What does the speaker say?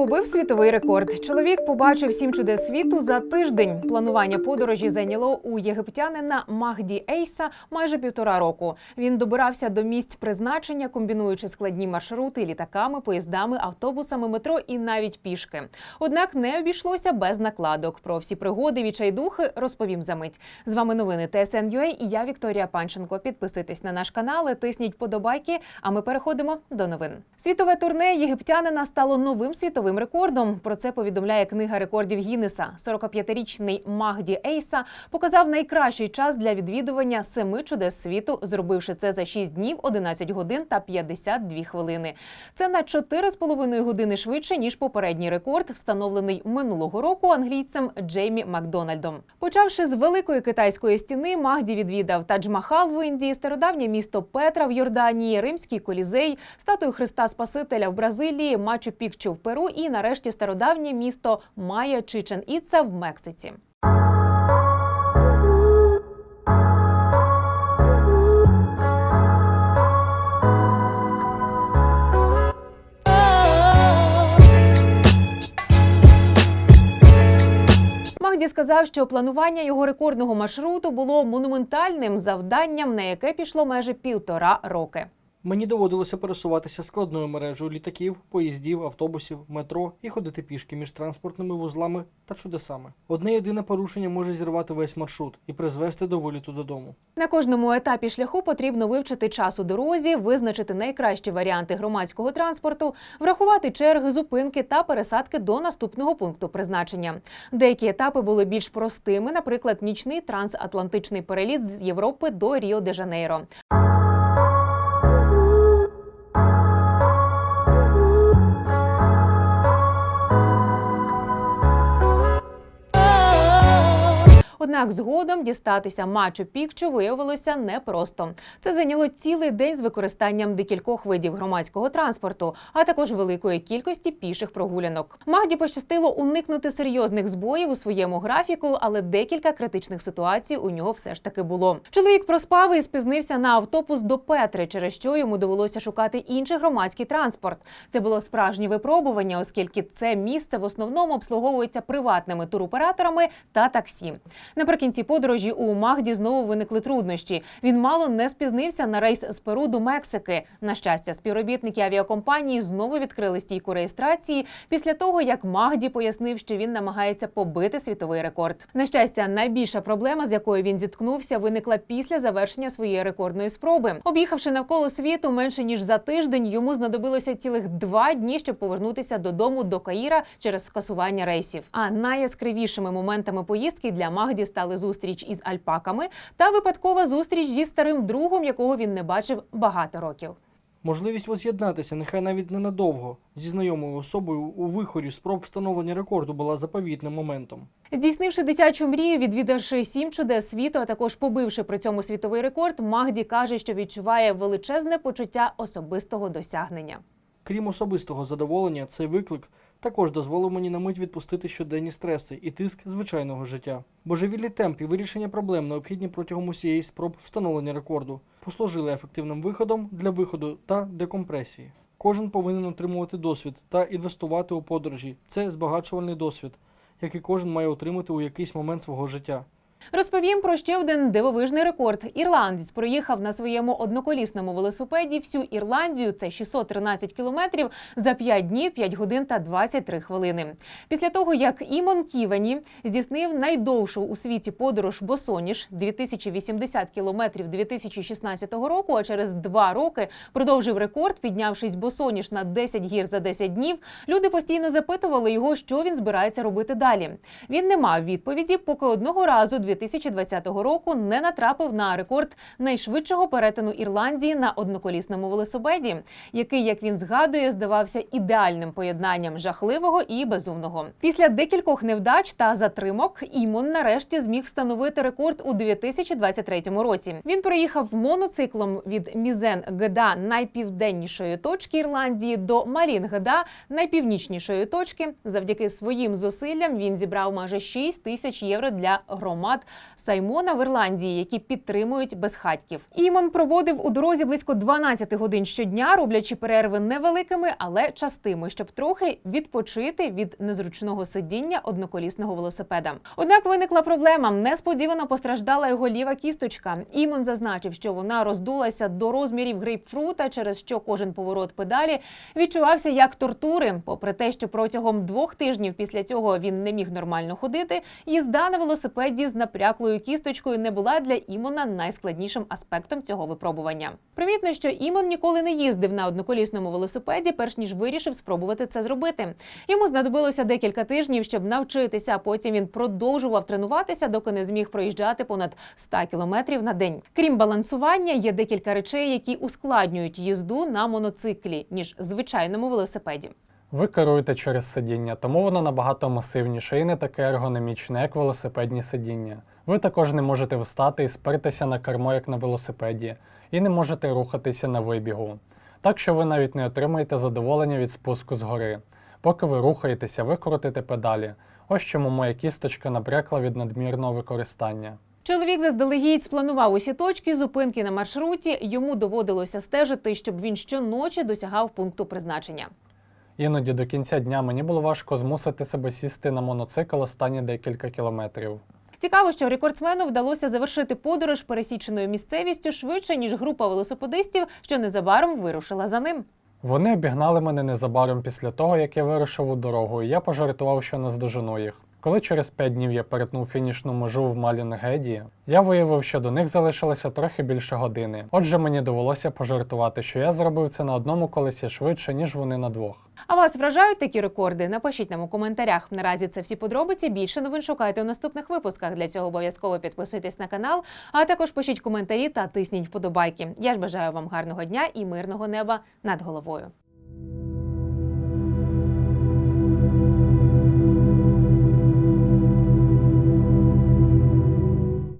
побив світовий рекорд. Чоловік побачив сім чудес світу за тиждень. Планування подорожі зайняло у єгиптянина Магді Ейса майже півтора року. Він добирався до місць призначення, комбінуючи складні маршрути літаками, поїздами, автобусами, метро і навіть пішки. Однак не обійшлося без накладок. Про всі пригоди відчайдухи розповім за мить. З вами новини ТСН.UA і я Вікторія Панченко. Підписуйтесь на наш канал, тисніть подобайки. А ми переходимо до новин. Світове турне єгиптянина стало новим світовим рекордом. Про це повідомляє книга рекордів Гіннеса. 45-річний Магді Ейса показав найкращий час для відвідування семи чудес світу, зробивши це за 6 днів, 11 годин та 52 хвилини. Це на 4,5 години швидше ніж попередній рекорд, встановлений минулого року англійцем Джеймі Макдональдом. Почавши з великої китайської стіни, Магді відвідав Тадж-Махал в Індії, стародавнє місто Петра в Йорданії, Римський колізей, статую Христа Спасителя в Бразилії, Мачу Пікчу в Перу нарешті стародавнє місто Майя Чичен Іца в Мексиці. Магді сказав, що планування його рекордного маршруту було монументальним завданням, на яке пішло майже півтора роки. Мені доводилося пересуватися складною мережею літаків, поїздів, автобусів, метро і ходити пішки між транспортними вузлами та чудесами. Одне єдине порушення може зірвати весь маршрут і призвести до виліту додому. На кожному етапі шляху потрібно вивчити час у дорозі, визначити найкращі варіанти громадського транспорту, врахувати черги, зупинки та пересадки до наступного пункту призначення. Деякі етапи були більш простими, наприклад, нічний трансатлантичний переліт з Європи до Ріо де Жанейро. Однак згодом дістатися Мачу Пікчу виявилося непросто. Це зайняло цілий день з використанням декількох видів громадського транспорту, а також великої кількості піших прогулянок. Магді пощастило уникнути серйозних збоїв у своєму графіку, але декілька критичних ситуацій у нього все ж таки було. Чоловік проспав і спізнився на автобус до Петри, через що йому довелося шукати інший громадський транспорт. Це було справжнє випробування, оскільки це місце в основному обслуговується приватними туроператорами та таксі. Наприкінці подорожі у Магді знову виникли труднощі. Він мало не спізнився на рейс з Перу до Мексики. На щастя, співробітники авіакомпанії знову відкрили стійку реєстрації після того, як Магді пояснив, що він намагається побити світовий рекорд. На щастя, найбільша проблема, з якою він зіткнувся, виникла після завершення своєї рекордної спроби. Об'їхавши навколо світу менше ніж за тиждень, йому знадобилося цілих два дні, щоб повернутися додому до Каїра через скасування рейсів. А найяскравішими моментами поїздки для Магді стали зустріч із альпаками та випадкова зустріч зі старим другом, якого він не бачив багато років. Можливість воз'єднатися, нехай навіть ненадовго, зі знайомою особою у вихорі спроб встановлення рекорду була заповітним моментом. Здійснивши дитячу мрію, відвідавши сім чудес світу, а також побивши при цьому світовий рекорд, Магді каже, що відчуває величезне почуття особистого досягнення. Крім особистого задоволення, цей виклик також дозволив мені на мить відпустити щоденні стреси і тиск звичайного життя. Божевільний темп і вирішення проблем, необхідні протягом усієї спроб встановлення рекорду, послужили ефективним виходом для виходу та декомпресії. Кожен повинен отримувати досвід та інвестувати у подорожі. Це збагачувальний досвід, який кожен має отримати у якийсь момент свого життя. Розповім про ще один дивовижний рекорд. Ірландець проїхав на своєму одноколісному велосипеді всю Ірландію. Це 613 кілометрів за 5 днів, 5 годин та 23 хвилини. Після того, як Імон Ківені здійснив найдовшу у світі подорож босоніж 2080 кілометрів 2016 року, а через два роки продовжив рекорд, піднявшись босоніж на 10 гір за 10 днів. Люди постійно запитували його, що він збирається робити далі. Він не мав відповіді, поки одного разу 2020 року не натрапив на рекорд найшвидшого перетину Ірландії на одноколісному велосипеді, який, як він згадує, здавався ідеальним поєднанням жахливого і безумного. Після декількох невдач та затримок Імон нарешті зміг встановити рекорд у 2023 році. Він проїхав моноциклом від Мізен Геда найпівденнішої точки Ірландії до Малін Геда найпівнічнішої точки. Завдяки своїм зусиллям він зібрав майже 6 тисяч євро для громад дівчат Саймона в Ірландії, які підтримують безхатьків. Імон проводив у дорозі близько 12 годин щодня, роблячи перерви невеликими, але частими, щоб трохи відпочити від незручного сидіння одноколісного велосипеда. Однак виникла проблема. Несподівано постраждала його ліва кісточка. Імон зазначив, що вона роздулася до розмірів грейпфрута, через що кожен поворот педалі відчувався як тортури. Попри те, що протягом двох тижнів після цього він не міг нормально ходити, їзда на велосипеді з напряклою кісточкою не була для Імона найскладнішим аспектом цього випробування. Примітно, що Імон ніколи не їздив на одноколісному велосипеді, перш ніж вирішив спробувати це зробити. Йому знадобилося декілька тижнів, щоб навчитися. а Потім він продовжував тренуватися, доки не зміг проїжджати понад 100 кілометрів на день. Крім балансування, є декілька речей, які ускладнюють їзду на моноциклі ніж звичайному велосипеді. Ви керуєте через сидіння, тому воно набагато масивніше і не таке ергономічне, як велосипедні сидіння. Ви також не можете встати і спертися на кермо, як на велосипеді, і не можете рухатися на вибігу. Так що ви навіть не отримаєте задоволення від спуску з гори. Поки ви рухаєтеся, ви крутите педалі. Ось чому моя кісточка набрякла від надмірного використання. Чоловік заздалегідь спланував усі точки зупинки на маршруті. Йому доводилося стежити, щоб він щоночі досягав пункту призначення. Іноді до кінця дня мені було важко змусити себе сісти на моноцикл останні декілька кілометрів. Цікаво, що рекордсмену вдалося завершити подорож пересіченою місцевістю швидше ніж група велосипедистів, що незабаром вирушила за ним. Вони обігнали мене незабаром після того, як я вирушив у дорогу, і я пожартував, що наздожену їх. Коли через п'ять днів я перетнув фінішну межу в Малінгеді, я виявив, що до них залишилося трохи більше години. Отже, мені довелося пожартувати, що я зробив це на одному колесі швидше, ніж вони на двох. А вас вражають такі рекорди? Напишіть нам у коментарях. Наразі це всі подробиці. Більше новин шукайте у наступних випусках. Для цього обов'язково підписуйтесь на канал, а також пишіть коментарі та тисніть вподобайки. Я ж бажаю вам гарного дня і мирного неба над головою.